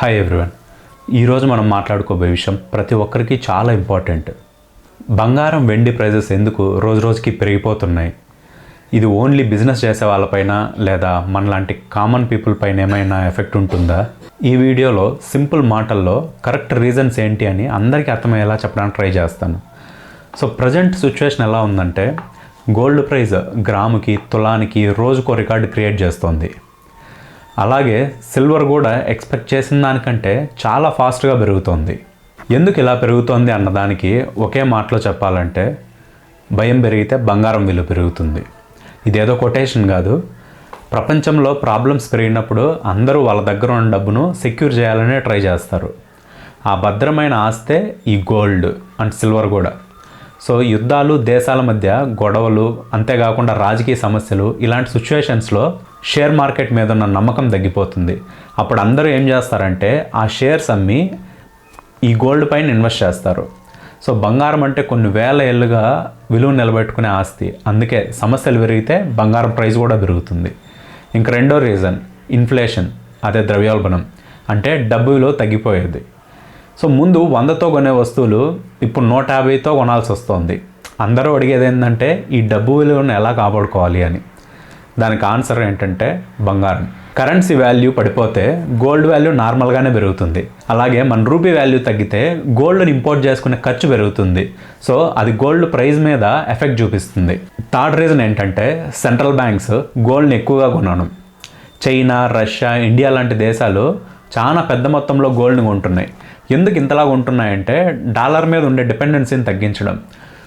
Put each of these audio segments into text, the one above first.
Hi everyone ఈరోజు మనం మాట్లాడుకోబోయే విషయం ప్రతి ఒక్కరికి చాలా ఇంపార్టెంట్ బంగారం వెండి ప్రైజెస్ ఎందుకు రోజు రోజుకి పెరిగిపోతున్నాయి? ఇది ఓన్లీ బిజినెస్ చేసే వాళ్ళపైన లేదా మనలాంటి కామన్ పీపుల్ పైన ఏమైనా ఎఫెక్ట్ ఉంటుందా? ఈ వీడియోలో సింపుల్ మాటల్లో కరెక్ట్ రీజన్స్ ఏంటి అని అందరికీ అర్థమయ్యేలా చెప్పడానికి ట్రై చేస్తాను. సో ప్రజెంట్ సిచ్యువేషన్ ఎలా ఉందంటే గోల్డ్ ప్రైజ్ గ్రాముకి తులానికి రోజుకో రికార్డు క్రియేట్ చేస్తోంది. అలాగే సిల్వర్ కూడా ఎక్స్పెక్ట్ చేసిన దానికంటే చాలా ఫాస్ట్గా పెరుగుతోంది. ఎందుకు ఇలా పెరుగుతోంది అన్నదానికి ఒకే మాటలో చెప్పాలంటే భయం పెరిగితే బంగారం విలువ పెరుగుతుంది. ఇదేదో కొటేషన్ కాదు. ప్రపంచంలో ప్రాబ్లమ్స్ పెరిగినప్పుడు అందరూ వాళ్ళ దగ్గర ఉన్న డబ్బును సెక్యూర్ చేయాలనే ట్రై చేస్తారు. ఆ భద్రమైన ఆస్తే ఈ గోల్డ్ అండ్ సిల్వర్ కూడా. సో యుద్ధాలు దేశాల మధ్య గొడవలు అంతేకాకుండా రాజకీయ సమస్యలు ఇలాంటి సిచ్యువేషన్స్లో షేర్ మార్కెట్ మీద ఉన్న నమ్మకం తగ్గిపోతుంది. అప్పుడు అందరూ ఏం చేస్తారంటే ఆ షేర్స్ అమ్మి ఈ గోల్డ్ పైన ఇన్వెస్ట్ చేస్తారు. సో బంగారం అంటే కొన్ని వేల ఏళ్ళుగా విలువ నిలబెట్టుకునే ఆస్తి. అందుకే సమస్యలు పెరిగితే బంగారం ప్రైస్ కూడా పెరుగుతుంది. ఇంక రెండో రీజన్ ఇన్ఫ్లేషన్ అదే ద్రవ్యోల్బణం. అంటే డబ్బు విలువ తగ్గిపోయేది. సో ముందు వందతో కొనే వస్తువులు ఇప్పుడు నూట యాభైతో కొనాల్సి వస్తుంది. అందరూ అడిగేది ఏంటంటే ఈ డబ్బు విలువను ఎలా కాపాడుకోవాలి అని. దానికి ఆన్సర్ ఏంటంటే బంగారం. కరెన్సీ వాల్యూ పడిపోతే గోల్డ్ వాల్యూ నార్మల్గానే పెరుగుతుంది. అలాగే మన రూపీ వాల్యూ తగ్గితే గోల్డ్ని ఇంపోర్ట్ చేసుకునే ఖర్చు పెరుగుతుంది. సో అది గోల్డ్ ప్రైస్ మీద ఎఫెక్ట్ చూపిస్తుంది. థర్డ్ రీజన్ ఏంటంటే సెంట్రల్ బ్యాంక్స్ గోల్డ్ని ఎక్కువగా కొనను. చైనా రష్యా ఇండియా లాంటి దేశాలు చాలా పెద్ద మొత్తంలో గోల్డ్ని కొంటున్నాయి. ఎందుకు ఇంతలా ఉంటున్నాయంటే డాలర్ మీద ఉండే డిపెండెన్సీని తగ్గించడం.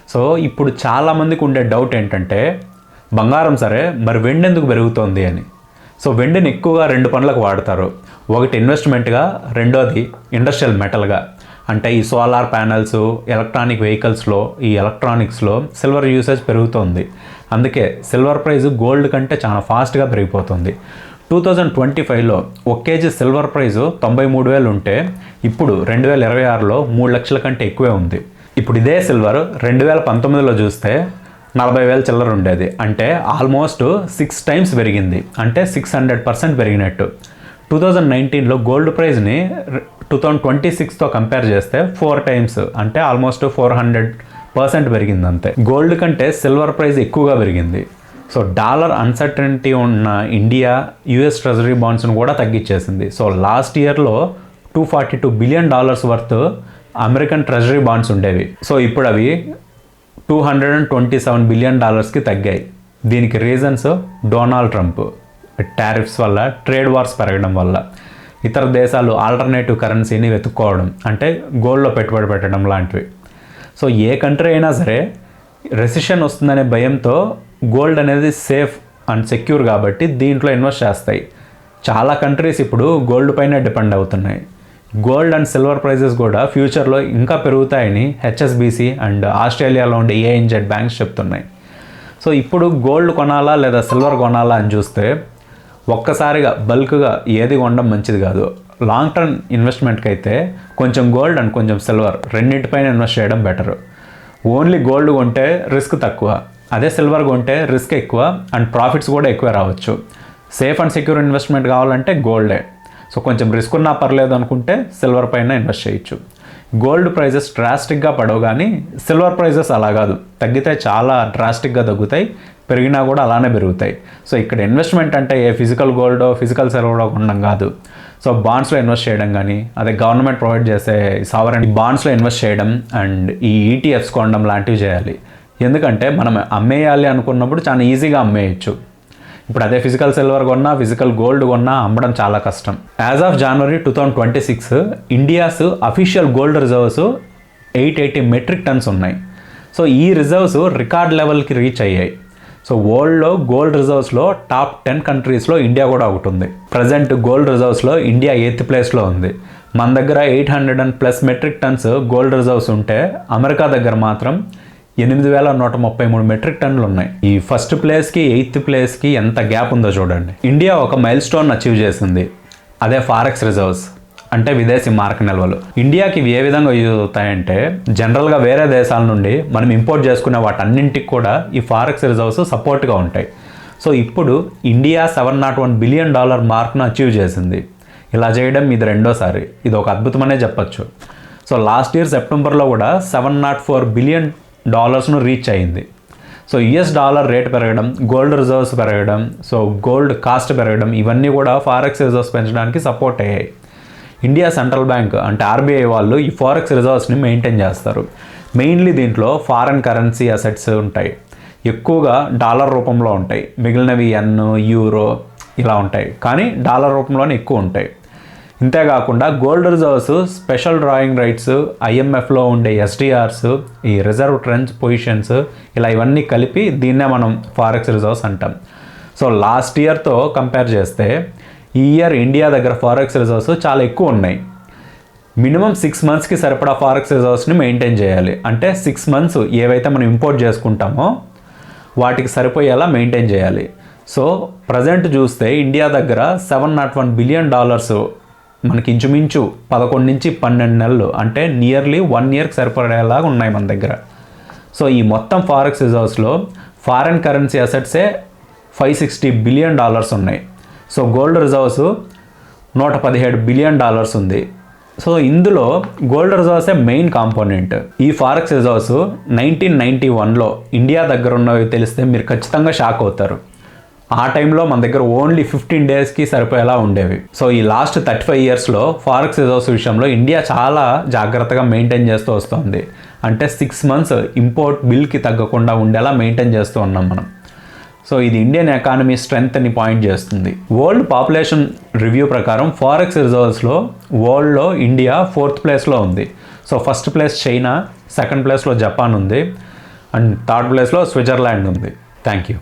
సో ఇప్పుడు చాలామందికి ఉండే డౌట్ ఏంటంటే బంగారం సరే మరి వెండి ఎందుకు పెరుగుతోంది అని. సో వెండిని ఎక్కువగా రెండు పనులకు వాడతారు. ఒకటి ఇన్వెస్ట్మెంట్గా రెండోది ఇండస్ట్రియల్ మెటల్గా. అంటే ఈ సోలార్ ప్యానల్స్ ఎలక్ట్రానిక్ వెహికల్స్లో ఈ ఎలక్ట్రానిక్స్లో సిల్వర్ యూసేజ్ పెరుగుతోంది. అందుకే సిల్వర్ ప్రైస్ గోల్డ్ కంటే చాలా ఫాస్ట్గా పెరిగిపోతుంది. టూ థౌజండ్ ట్వంటీ ఫైవ్లో ఒక కేజీ సిల్వర్ ప్రైజు తొంభై మూడు వేలు ఉంటే ఇప్పుడు రెండు వేల ఇరవై ఆరులో మూడు లక్షల కంటే ఎక్కువే ఉంది. ఇప్పుడు ఇదే సిల్వర్ రెండు వేల పంతొమ్మిదిలో చూస్తే నలభై వేల చిల్లర ఉండేది. అంటే ఆల్మోస్ట్ సిక్స్ టైమ్స్ పెరిగింది. అంటే సిక్స్ హండ్రెడ్ పర్సెంట్ పెరిగినట్టు. టూ థౌజండ్ నైన్టీన్లో గోల్డ్ ప్రైజ్ని టూ థౌజండ్ ట్వంటీ సిక్స్తో కంపేర్ చేస్తే ఫోర్ టైమ్స్. అంటే ఆల్మోస్ట్ ఫోర్ హండ్రెడ్ పర్సెంట్ పెరిగింది అంతే గోల్డ్ కంటే సిల్వర్ ప్రైస్ ఎక్కువగా పెరిగింది. సో డాలర్ అన్సర్టనిటీ ఉన్న ఇండియా యుఎస్ ట్రెజరీ బాండ్స్ను కూడా తగ్గించేసింది సో లాస్ట్ ఇయర్లో two forty two billion dollars worth American treasury bonds ఉండేవి. సో ఇప్పుడు అవి two hundred and twenty seven billion డాలర్స్కి తగ్గాయి. దీనికి రీజన్స్ డొనాల్డ్ ట్రంప్. టారిఫ్స్ వల్ల ట్రేడ్ వార్స్ పెరగడం వల్ల. ఇతర దేశాలు ఆల్టర్నేటివ్ కరెన్సీని వెతుక్కోవడం అంటే గోల్డ్లో పెట్టుబడి పెట్టడం లాంటివి. సో ఏ కంట్రీ అయినా సరే రెసిషన్ వస్తుందనే భయంతో గోల్డ్ అనేది సేఫ్ అండ్ సెక్యూర్ కాబట్టి దీంట్లో ఇన్వెస్ట్ చేస్తాయి. చాలా కంట్రీస్ ఇప్పుడు గోల్డ్ పైన డిపెండ్ అవుతున్నాయి. గోల్డ్ అండ్ సిల్వర్ ప్రైజెస్ కూడా ఫ్యూచర్లో ఇంకా పెరుగుతాయని హెచ్ఎస్బిసి అండ్ ఆస్ట్రేలియాలో ఉండే ఏఎన్జెడ్ బ్యాంక్స్ చెప్తున్నాయి. సో ఇప్పుడు గోల్డ్ కొనాలా లేదా సిల్వర్ కొనాలా అని చూస్తే ఒక్కసారిగా బల్క్గా ఏది కొనడం మంచిది కాదు. లాంగ్ టర్మ్ ఇన్వెస్ట్మెంట్కి అయితే కొంచెం గోల్డ్ అండ్ కొంచెం సిల్వర్ రెండింటిపైన ఇన్వెస్ట్ చేయడం బెటర్. ఓన్లీ గోల్డ్ కొంటే రిస్క్ తక్కువ. అదే సిల్వర్ కొంటే రిస్క్ ఎక్కువ అండ్ ప్రాఫిట్స్ కూడా ఎక్కువ రావచ్చు. సేఫ్ అండ్ సెక్యూర్ ఇన్వెస్ట్మెంట్ కావాలంటే గోల్డే. సో కొంచెం రిస్క్ ఉన్నా పర్లేదు అనుకుంటే సిల్వర్ పైన ఇన్వెస్ట్ చేయొచ్చు. గోల్డ్ ప్రైజెస్ డ్రాస్టిక్గా పడవు కానీ సిల్వర్ ప్రైజెస్ అలా కాదు. తగ్గితే చాలా డ్రాస్టిక్గా తగ్గుతాయి పెరిగినా కూడా అలానే పెరుగుతాయి. సో ఇక్కడ ఇన్వెస్ట్మెంట్ అంటే ఏ ఫిజికల్ గోల్డో ఫిజికల్ సిల్వర్ ఉండడం కాదు. సో బాండ్స్లో ఇన్వెస్ట్ చేయడం కానీ అదే గవర్నమెంట్ ప్రొవైడ్ చేసే సావరెన్ బాండ్స్లో ఇన్వెస్ట్ చేయడం అండ్ ఈ ఈటీఎఫ్స్ కొనడం లాంటివి చేయాలి. ఎందుకంటే మనం అమ్మేయాలి అనుకున్నప్పుడు చాలా ఈజీగా అమ్మేయచ్చు. ఇప్పుడు అదే ఫిజికల్ సిల్వర్ కొన్నా ఫిజికల్ గోల్డ్ కొన్నా అమ్మడం చాలా కష్టం. As of January two thousand twenty six India's official gold reserves eight eighty metric tons ఉన్నాయి. సో ఈ రిజర్వ్స్ రికార్డ్ లెవెల్కి రీచ్ అయ్యాయి. సో వరల్డ్లో గోల్డ్ రిజర్వ్స్లో టాప్ టెన్ కంట్రీస్లో ఇండియా కూడా ఒకటి ఉంది. ప్రజెంట్ గోల్డ్ రిజర్వ్స్లో ఇండియా ఎయిత్ ప్లేస్లో ఉంది. మన దగ్గర eight hundred and plus metric tons gold reserves ఉంటే అమెరికా దగ్గర మాత్రం ఎనిమిది వేల నూట ముప్పై మూడు మెట్రిక్ టన్నులు ఉన్నాయి. ఈ ఫస్ట్ ప్లేస్కి ఎయిత్ ప్లేస్కి ఎంత గ్యాప్ ఉందో చూడండి. ఇండియా ఒక మైల్ స్టోన్ అచీవ్ చేసింది. అదే ఫారెక్స్ రిజర్వ్స్ అంటే విదేశీ మార్క నిల్వలు. ఇండియాకి ఇవి ఏ విధంగా యూజ్ అవుతాయంటే జనరల్గా వేరే దేశాల నుండి మనం ఇంపోర్ట్ చేసుకునే వాటన్నింటికి కూడా ఈ ఫారెక్స్ రిజర్వ్స్ సపోర్ట్గా ఉంటాయి. సో ఇప్పుడు India seven naught one billion dollar మార్క్ను achieve చేసింది. ఇలా చేయడం ఇది రెండోసారి. ఇది ఒక అద్భుతమనే చెప్పొచ్చు. సో లాస్ట్ ఇయర్ సెప్టెంబర్లో కూడా సెవెన్ నాట్ ఫోర్ బిలియన్ డాలర్స్ను రీచ్ అయింది. సో యుఎస్ డాలర్ రేట్ పెరగడం గోల్డ్ రిజర్వ్స్ పెరగడం సో గోల్డ్ కాస్ట్ పెరగడం ఇవన్నీ కూడా ఫారెక్స్ రిజర్వ్స్ పెంచడానికి సపోర్ట్ అయ్యాయి. ఇండియా సెంట్రల్ బ్యాంక్ అంటే ఆర్బీఐ వాళ్ళు ఈ ఫారెక్స్ రిజర్వ్స్ని మెయింటైన్ చేస్తారు. మెయిన్లీ దీంట్లో ఫారెన్ కరెన్సీ అసెట్స్ ఉంటాయి. ఎక్కువగా డాలర్ రూపంలో ఉంటాయి. మిగిలినవి ఎన్ యూరో ఇలా ఉంటాయి. కానీ డాలర్ రూపంలోనే ఎక్కువ ఉంటాయి. ఇంతేకాకుండా gold reserves special drawing rights ఐఎంఎఫ్లో ఉండే ఎస్డిఆర్స్ ఈ రిజర్వ్ ట్రెండ్స్ పొజిషన్స్ ఇలా ఇవన్నీ కలిపి దీన్నే మనం ఫారెక్స్ రిజర్వ్స్ అంటాం. సో లాస్ట్ ఇయర్తో కంపేర్ చేస్తే ఈ ఇయర్ ఇండియా దగ్గర ఫారెక్స్ రిజర్వ్స్ చాలా ఎక్కువ ఉన్నాయి. మినిమం సిక్స్ మంత్స్కి సరిపడా ఫారెక్స్ రిజర్వ్స్ని మెయింటైన్ చేయాలి. అంటే సిక్స్ మంత్స్ ఏవైతే మనం ఇంపోర్ట్ చేసుకుంటామో వాటికి సరిపోయేలా మెయింటైన్ చేయాలి. సో ప్రజెంట్ చూస్తే ఇండియా దగ్గర seven naught one billion dollars మనకి ఇంచుమించు పదకొండు నుంచి పన్నెండు నెలలు అంటే నియర్లీ వన్ ఇయర్కి సరిపడేలాగా ఉన్నాయి మన దగ్గర. సో ఈ మొత్తం ఫారెక్స్ రిజర్వ్స్లో ఫారెన్ కరెన్సీ అసెట్సే ఫైవ్ సిక్స్టీ బిలియన్ డాలర్స్ ఉన్నాయి. సో గోల్డ్ రిజర్వ్స్ నూట పదిహేడు బిలియన్ డాలర్స్ ఉంది. సో ఇందులో గోల్డ్ రిజర్వ్సే మెయిన్ కాంపోనెంట్ ఈ ఫారెక్స్ రిజర్వ్స్ నైన్టీన్ నైంటీ వన్లో ఇండియా దగ్గర ఉన్నవి తెలిస్తే మీరు ఖచ్చితంగా షాక్ అవుతారు. ఆ టైంలో మన దగ్గర ఓన్లీ ఫిఫ్టీన్ డేస్కి సరిపోయేలా ఉండేవి. సో ఈ లాస్ట్ థర్టీ ఫైవ్ ఇయర్స్లో ఫారెక్స్ రిజర్వ్స్ విషయంలో ఇండియా చాలా జాగ్రత్తగా మెయింటైన్ చేస్తూ వస్తుంది. అంటే సిక్స్ మంత్స్ ఇంపోర్ట్ బిల్కి తగ్గకుండా ఉండేలా మెయింటైన్ చేస్తూ ఉన్నాం మనం. సో ఇది ఇండియన్ ఎకానమీ స్ట్రెంగ్త్ని పాయింట్ చేస్తుంది. వరల్డ్ పాపులేషన్ రివ్యూ ప్రకారం ఫారెక్స్ రిజర్వ్స్లో వరల్డ్లో ఇండియా ఫోర్త్ ప్లేస్లో ఉంది. So first place China second ప్లేస్లో జపాన్ ఉంది. అండ్ థర్డ్ ప్లేస్లో స్విట్జర్లాండ్ ఉంది. Thank you.